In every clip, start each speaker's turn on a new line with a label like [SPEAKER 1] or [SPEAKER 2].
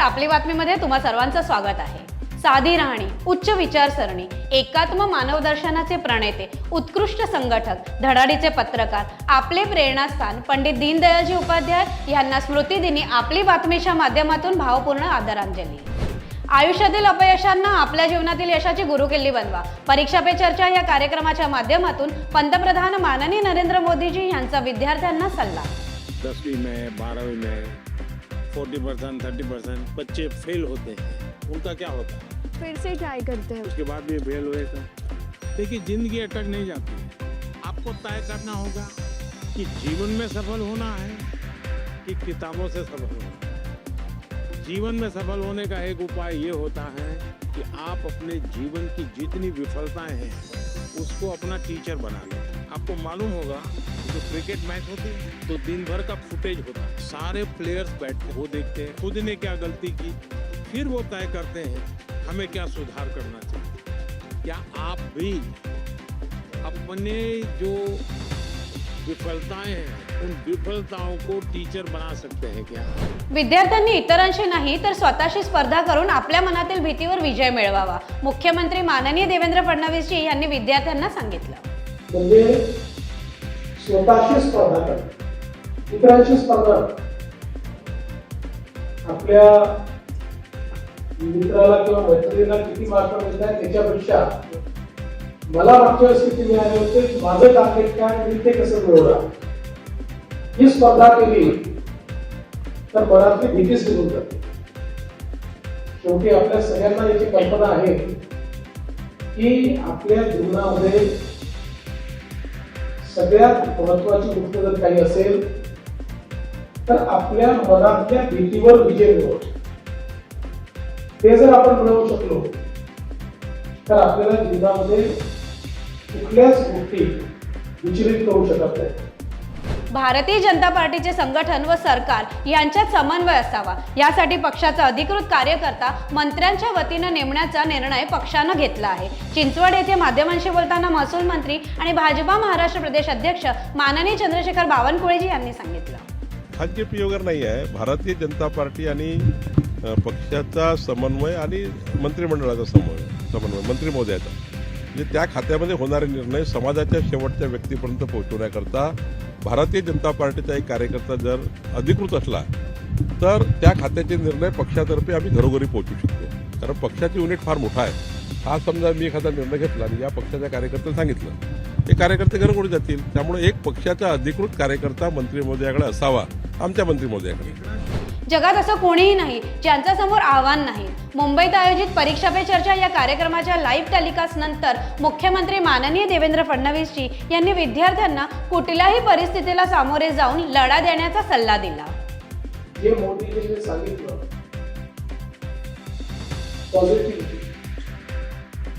[SPEAKER 1] आपली बातमीमध्ये तुम्हा सर्वांचं स्वागत आहे. साधी राहणी उच्च विचारसरणी एकात्म मानवदर्शनाचे प्रणेते उत्कृष्ट संघटक धडाडीचे पत्रकार आपले प्रेरणास्थान पंडित दीनदयाळजी उपाध्याय यांना स्मृतिदिनी आपली बातमीच्या माध्यमातून भावपूर्ण आदरांजली. आयुष्यातील अपयशांना आपल्या जीवनातील यशाची गुरुकिल्ली बनवा. परीक्षा पे चर्चा या कार्यक्रमाच्या माध्यमातून पंतप्रधान माननीय नरेंद्र मोदीजी यांचा विद्यार्थ्यांना सल्ला.
[SPEAKER 2] दसवीं में बारहवीं में फोर्टी परसेंट थर्टी परसेंट बच्चे फेल होते हैं। उनका क्या होता है?
[SPEAKER 3] फिर से ट्राई करते हैं।
[SPEAKER 2] उसके बाद भी फेल हुए तो देखिए ज़िंदगी अटक नहीं जाती। है आपको तय करना होगा कि जीवन में सफल होना है कि किताबों से सफल होना है। जीवन में सफल होने का एक उपाय ये होता है कि आप अपने जीवन की जितनी विफलताएँ हैं उसको अपना टीचर बना लें। आपको मालूम होगा जो क्रिकेट मैच होती है तो दिन भर का फुटेज होता। है सारे प्लेयर्स बैठते वो देखते हैं खुद ने क्या गलती की फिर वो तय करते हैं हमें क्या सुधार करना चाहिए। क्या आप भी अपने जो विफलताएं हैं उन विफलताओं को टीचर बना सकते हैं क्या?
[SPEAKER 1] विद्यार्थ्यांनी इतरांशी नाही तर स्वतःशी स्पर्धा करून आपल्या मनातील भीतीवर विजय मिळवावा. मुख्यमंत्री माननीय देवेंद्र फडणवीसजी यांनी विद्यार्थ्यांना सांगितलं.
[SPEAKER 4] म्हणजे स्वतःशी स्पर्धा करणे इतरांशी स्पर्धा. आपल्या मित्राला किंवा मैत्रिणीला किती मार्क मिळतात त्याच्यापेक्षा मला मागच्या वेळेस किती मिळाले होते माझं टार्गेट काय मी ते कसं मिळवणार ही स्पर्धा केली तर मनातली भीतीच निघून जाते शेवटी आपल्या सगळ्यांना याची कल्पना आहे की आपल्या जीवनामध्ये सगळ्यात महत्वाची गोष्ट जर काही असेल तर आपल्या मनातल्या भीतीवर विजय मिळवतो. ते जर आपण मिळवू शकलो तर आपल्याला जीवनामध्ये कुठल्याच गोष्टी विचलित करू शकत नाही
[SPEAKER 1] भारतीय जनता पार्टीचे संघटन व सरकार यांच्यात समन्वय असावा. यासाठी पक्षाचा अधिकृत कार्यकर्ता मंत्र्यांच्या वतीनं नेमण्याचा निर्णय पक्षानं घेतला आहे. चिंचवड येथे माध्यमांशी बोलताना महसूल मंत्री आणि भाजपा महाराष्ट्र प्रदेश अध्यक्ष माननीय चंद्रशेखर बावनकुळेजी यांनी सांगितलं.
[SPEAKER 5] खाजगी पियोगर नाही आहे. भारतीय जनता पार्टी आणि पक्षाचा समन्वय आणि मंत्रिमंडळाचा समन्वय समन्वय मंत्री महोदयाचा. म्हणजे त्या खात्यामध्ये होणारे निर्णय समाजाच्या शेवटच्या व्यक्तीपर्यंत पोहोचवण्याकरता भारतीय जनता पार्टीचा एक कार्यकर्ता जर अधिकृत असला तर त्या खात्याचे निर्णय पक्षातर्फे आम्ही घरोघरी पोहोचू शकतो. कारण पक्षाची युनिट फार मोठा आहे. हा समजा मी एखादा निर्णय घेतला आणि या पक्षाच्या कार्यकर्त्याला सांगितलं हे कार्यकर्ते घरोघरी जातील? त्यामुळे एक पक्षाचा अधिकृत कार्यकर्ता मंत्री महोदयाकडे असावा आमच्या मंत्री महोदयाकडे.
[SPEAKER 1] जगात असं कोणीही नाही ज्यांच्यासमोर आव्हान नाही. मुंबईत आयोजित परीक्षा पे चर्चा या कार्यक्रमाच्या लाईव्ह टेलिकास्ट नंतर मुख्यमंत्री माननीय देवेंद्र फडणवीसजी यांनी विद्यार्थ्यांना कुठल्याही परिस्थितीला सामोरे जाऊन लढा देण्याचा सल्ला दिला.
[SPEAKER 4] जे मोटिवेशन सांगितलं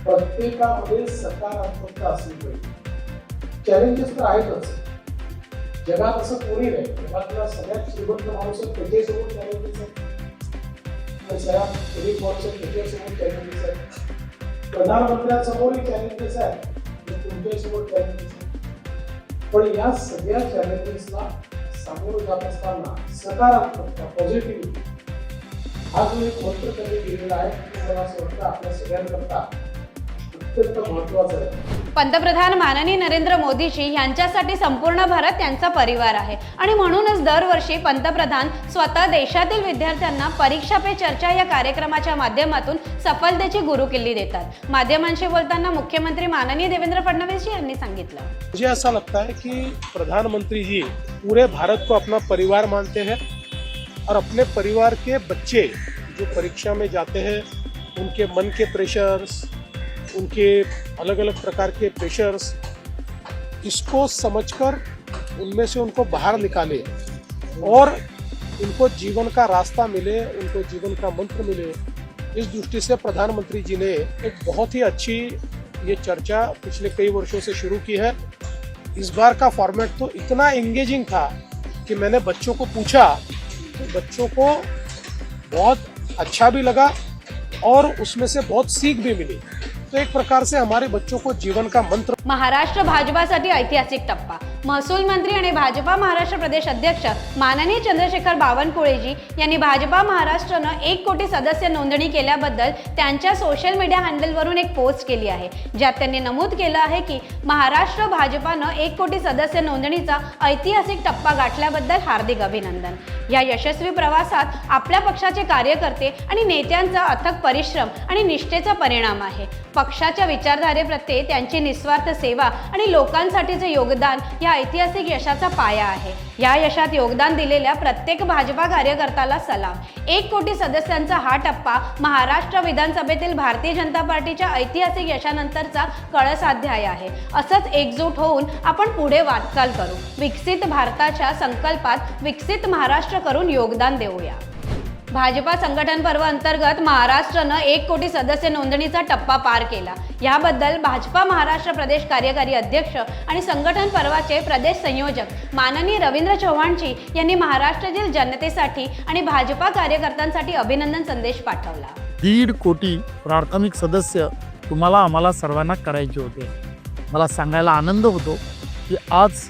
[SPEAKER 4] प्रत्येकामध्ये सकारात्मकता असली पाहिजे. चॅलेंजेस तर आहेतच. जगात असं कोणी नाही. जगातला सगळ्यात श्रीमंत माणूस आहे, चॅलेंजेस आहेत. सगळ्यात गरीब माणूस आहे, चॅलेंजेस आहेत. प्रधानमंत्र्यांसमोरही चॅलेंजेस आहेत तुमच्यासोबत चॅलेंजेस आहेत. पण या सगळ्या चॅलेंजेसला सामोरं जात असताना सकारात्मकता पॉझिटिव्हिटी हा जो एक मंत्र त्यांनी दिलेला आहे मला असं वाटतं आपल्या सगळ्यांकरता अत्यंत महत्त्वाचा आहे.
[SPEAKER 1] पंतप्रधान माननीय नरेंद्र मोदीजी यांच्यासाठी संपूर्ण भारत त्यांचा परिवार आहे. आणि म्हणूनच दरवर्षी पंतप्रधान स्वतः देशातील विद्यार्थ्यांना परीक्षा पे चर्चा या कार्यक्रमाच्या माध्यमातून सफलतेची गुरुकिल्ली देतात. माध्यमांशी बोलताना मुख्यमंत्री माननीय देवेंद्र फडणवीस यांनी सांगितलं.
[SPEAKER 6] मुझे ऐसा लगता है कि प्रधानमंत्री जी पूरे भारत को अपना परिवार मानते हैं और अपने परिवार के बच्चे जो परीक्षा में जाते हैं उनके मन के प्रेशर्स उनके अलग अलग प्रकार के प्रेशर्स इसको समझकर उनमें से उनको बाहर निकाले और उनको जीवन का रास्ता मिले, उनको जीवन का मंत्र मिले, इस दृष्टि से प्रधानमंत्री जी ने एक बहुत ही अच्छी ये चर्चा पिछले कई वर्षों से शुरू की है। इस बार का फॉर्मेट तो इतना एंगेजिंग था कि मैंने बच्चों को पूछा तो बच्चों को बहुत अच्छा भी लगा और उसमें से बहुत सीख भी मिली। तो एक प्रकार से हमारे बच्चों को जीवन का मंत्र
[SPEAKER 1] महाराष्ट्र भाजपासाठी ऐतिहासिक टप्पा. महसूल मंत्री आणि भाजपा महाराष्ट्र प्रदेश अध्यक्ष माननीय चंद्रशेखर बावनकुळेजी यांनी भाजपा महाराष्ट्रनं एक कोटी सदस्य नोंदणी केल्याबद्दल त्यांच्या सोशल मीडिया हँडलवरून एक पोस्ट केली आहे. ज्यात त्यांनी नमूद केलं आहे की महाराष्ट्र भाजपानं एक कोटी सदस्य नोंदणीचा ऐतिहासिक टप्पा गाठल्याबद्दल हार्दिक अभिनंदन. या यशस्वी प्रवासात आपल्या पक्षाचे कार्यकर्ते आणि नेत्यांचा अथक परिश्रम आणि निष्ठेचा परिणाम आहे. पक्षाच्या विचारधारेप्रत्ये त्यांची निस्वार्थ सेवा आणि लोकांसाठीचे योगदान या ऐतिहासिक यशाचा पाया आहे. या यशात योगदान दिलेल्या प्रत्येक भाजपा कार्यकर्त्याला सलाम. एक कोटी सदस्यांचा हा टप्पा महाराष्ट्र विधानसभेतील भारतीय जनता पार्टीच्या ऐतिहासिक यशानंतरचा कळसाध्याय आहे. असंच एकजूट होऊन आपण पुढे वाटचाल करू. विकसित भारताच्या संकल्पात विकसित महाराष्ट्र करून योगदान देऊया. भाजपा संघटन पर्व अंतर्गत महाराष्ट्रानं एक कोटी सदस्य नोंदणीचा टप्पा पार केला. याबद्दल भाजपा महाराष्ट्र प्रदेश कार्यकारी अध्यक्ष आणि संघटन पर्वाचे प्रदेश संयोजक माननीय रवींद्र चव्हाणजी यांनी महाराष्ट्रातील जनतेसाठी आणि भाजपा कार्यकर्त्यांसाठी अभिनंदन संदेश पाठवला.
[SPEAKER 3] दीड कोटी प्राथमिक सदस्य तुम्हाला आम्हाला सर्वांना करायचे होते. मला सांगायला आनंद होतो की आज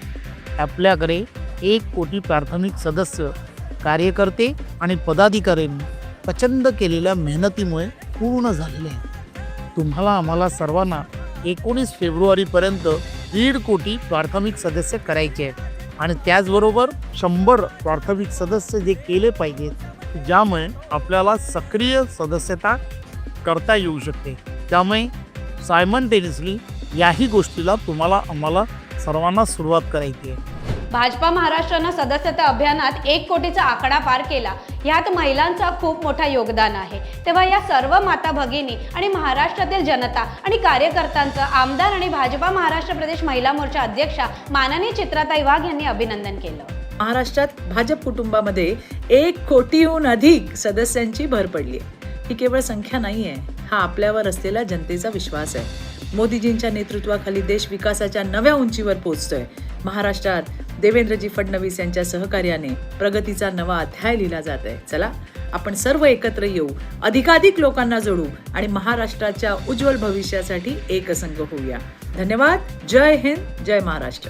[SPEAKER 3] आपल्याकडे एक कोटी प्राथमिक सदस्य कार्यकर्ते आणि पदाधिकाऱ्यांनी प्रचंड केलेल्या मेहनतीमुळे पूर्ण झालेले आहे. तुम्हाला आम्हाला सर्वांना एकोणीस फेब्रुवारीपर्यंत दीड कोटी प्राथमिक सदस्य करायचे आहेत. आणि त्याचबरोबर शंभर प्राथमिक सदस्य जे केले पाहिजेत ज्यामुळे आपल्याला सक्रिय सदस्यता करता येऊ शकते. त्यामुळे सायमन टेनिसली याही गोष्टीला तुम्हाला आम्हाला सर्वांना सुरुवात करायची आहे.
[SPEAKER 1] भाजपा महाराष्ट्रानं सदस्यता अभियानात एक कोटीचा आकडा पार केला. यात महिलांचा खूप मोठा योगदान आहे. तेव्हा या सर्व माता भगिनी आणि महाराष्ट्रातील जनता आणि कार्यकर्त्यांचं आमदार आणि भाजपा महाराष्ट्र प्रदेश महिला मोर्चा अध्यक्षा माननीय चित्राताई वाघ यांनी अभिनंदन केलं.
[SPEAKER 7] महाराष्ट्रात भाजप कुटुंबामध्ये एक कोटीहून अधिक सदस्यांची भर पडली आहे. ही केवळ संख्या नाही आहे हा आपल्यावर असलेला जनतेचा विश्वास आहे. मोदीजींच्या नेतृत्वाखाली देश विकासाच्या नव्या उंचीवर पोहोचतोय. महाराष्ट्रात देवेंद्रजी फडणवीस यांच्या सहकार्याने प्रगतीचा नवा अध्याय लिहिला जात आहे. चला आपण सर्व एकत्र येऊ अधिकाधिक लोकांना जोडू आणि महाराष्ट्राच्या उज्ज्वल भविष्यासाठी एकसंघ होऊया. धन्यवाद जय हिंद जय महाराष्ट्र.